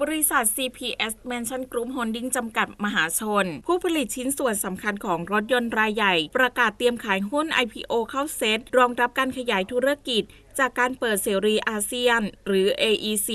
บริษัท CPS Mansion Group Holding จำกัดมหาชน ผู้ผลิตชิ้นส่วนสำคัญของรถยนต์รายใหญ่ ประกาศเตรียมขายหุ้น IPO เข้าเซ็ตรองรับการขยายธุรกิจจากการเปิดเสรีอาเซียน หรือ AEC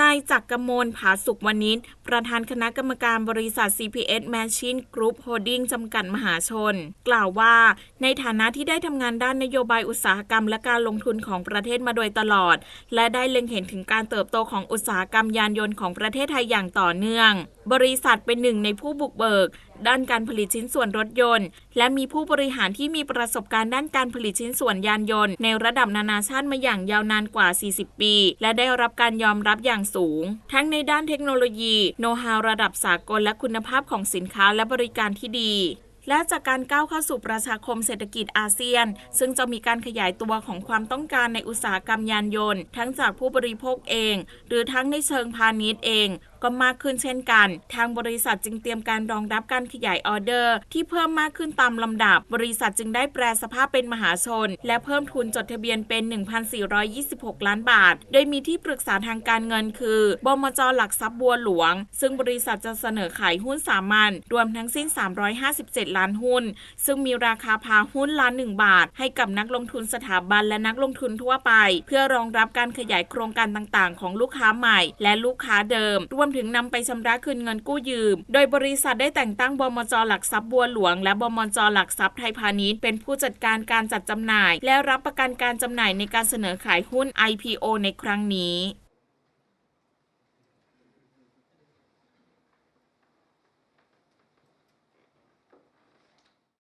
นายจักรกมลผาสุขวณิชประธานคณะกรรมการบริษัท CPS Machine Group Holding จำกัดมหาชน กล่าวว่า ในฐานะที่ได้ทำงานด้านนโยบายอุตสาหกรรมและการลงทุนของประเทศมาโดยตลอด และได้เล็งเห็นถึงการเติบโตของอุตสาหกรรมยานยนต์ของประเทศไทยอย่างต่อเนื่อง บริษัทเป็นหนึ่งในผู้บุกเบิก ด้านการผลิตชิ้นส่วนรถยนต์ และมีผู้บริหารที่มีประสบการณ์ด้านการผลิตชิ้นส่วนยานยนต์ ในระดับนานาชาติมาอย่างยาวนานกว่า 40 ปี และได้รับการยอมรับอย่างสูง ทั้งในด้านเทคโนโลยี โน้ตฮาวระดับสากลและคุณภาพของสินค้าและบริการที่ดี และจากการก้าวเข้าสู่ประชาคมเศรษฐกิจอาเซียน ซึ่งจะมีการขยายตัวของความต้องการในอุตสาหกรรมยานยนต์ ทั้งจากผู้บริโภคเอง หรือทั้งในเชิงพาณิชย์เอง ก็มากขึ้นเช่นกัน ทางบริษัทจึงเตรียมการรองรับการขยายออเดอร์ ที่เพิ่มมากขึ้นตามลำดับ บริษัทจึงได้แปลสภาพเป็นมหาชน และเพิ่มทุนจดทะเบียนเป็น 1,426 ล้านบาท โดยมีที่ปรึกษาทางการเงินคือบมจหลักทรัพย์บัวหลวง ซึ่งบริษัทจะเสนอขายหุ้นสามัญรวมทั้งสิ้น 357 ล้านหุ้น ซึ่งมีราคาพาหุ้นล้าน1บาท ให้กับนักลงทุนสถาบันและนักลงทุนทั่วไป เพื่อรองรับการขยายโครงการต่างๆ ของลูกค้าใหม่ และลูกค้าเดิมรวมถึงนำไปชำระคืนเงินกู้ยืม โดยบริษัทได้แต่งตั้งบมจหลักทรัพย์บัวหลวง และบมจหลักทรัพย์ไทยพาณิชย์เป็นผู้จัดการการจัดจำหน่าย และรับประกันการจำหน่ายในการเสนอขายหุ้น IPO ในครั้งนี้